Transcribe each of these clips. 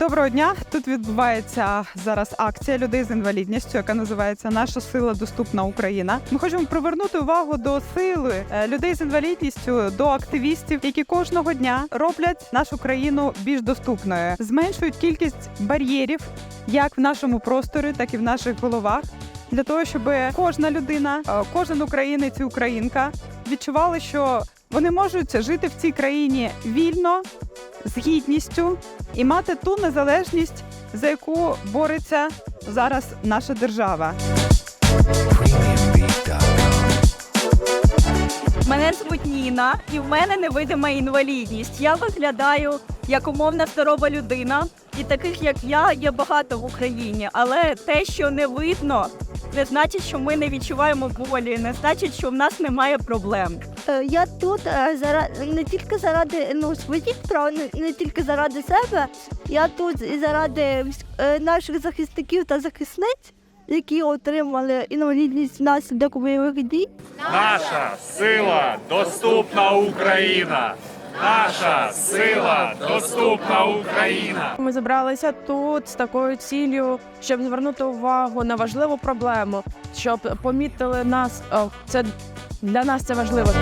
Доброго дня. Тут відбувається зараз акція людей з інвалідністю, яка називається Наша сила доступна Україна. Ми хочемо привернути увагу до сили е, людей з інвалідністю, до активістів, які кожного дня роблять нашу країну більш доступною, зменшують кількість бар'єрів як в нашому просторі, так і в наших головах. Для того щоб кожна людина, е, кожен українець і українка відчували, що вони можуть жити в цій країні вільно, з гідністю і мати ту незалежність, за яку бореться зараз наша держава. Мене звуть Ніна, і в мене невидима інвалідність. Я виглядаю як умовна здорова людина, і таких як я є багато в Україні. Але те, що не видно, не значить, що ми не відчуваємо болі, не значить, що в нас немає проблем. Е, Я тут е, заради не тільки заради ну своїх прав, не, не тільки заради себе. Я тут і заради е, наших захисників та захисниць, які отримали інвалідність внаслідок бойових дій. Наша сила доступна Україна. Наша сила доступна Україна. Ми зібралися тут з такою ціллю, щоб звернути увагу на важливу проблему, щоб помітили нас. О, це для нас це важливо.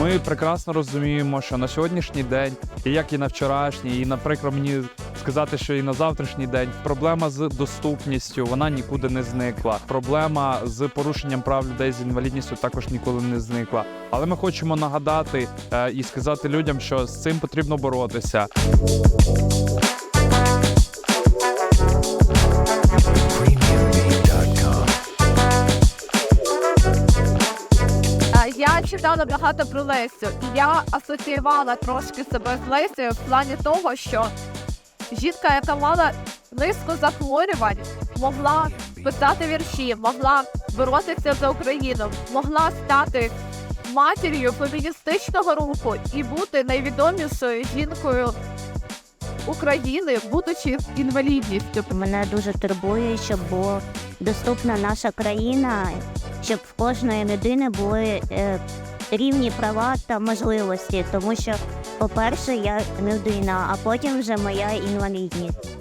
Ми прекрасно розуміємо, що на сьогоднішній день, і як і на вчорашній, і наприклад, мені сказати, що і на завтрашній день проблема з доступністю вона нікуди не зникла. Проблема з порушенням прав людей з інвалідністю також ніколи не зникла. Але ми хочемо нагадати е, і сказати людям, що з цим потрібно боротися. Я читала багато про Лесю, і я асоціювала трошки себе з Лесею в плані того, що жінка, яка мала низку захворювань, могла писати вірші, могла боротися за Україну, могла стати матір'ю феміністичного руху і бути найвідомішою жінкою України, будучи інвалідністю. Мене дуже турбує, щоб була доступна наша країна, щоб в кожної людини були е, рівні права та можливості. Тому що, по-перше, я людина, а потім вже моя інвалідність.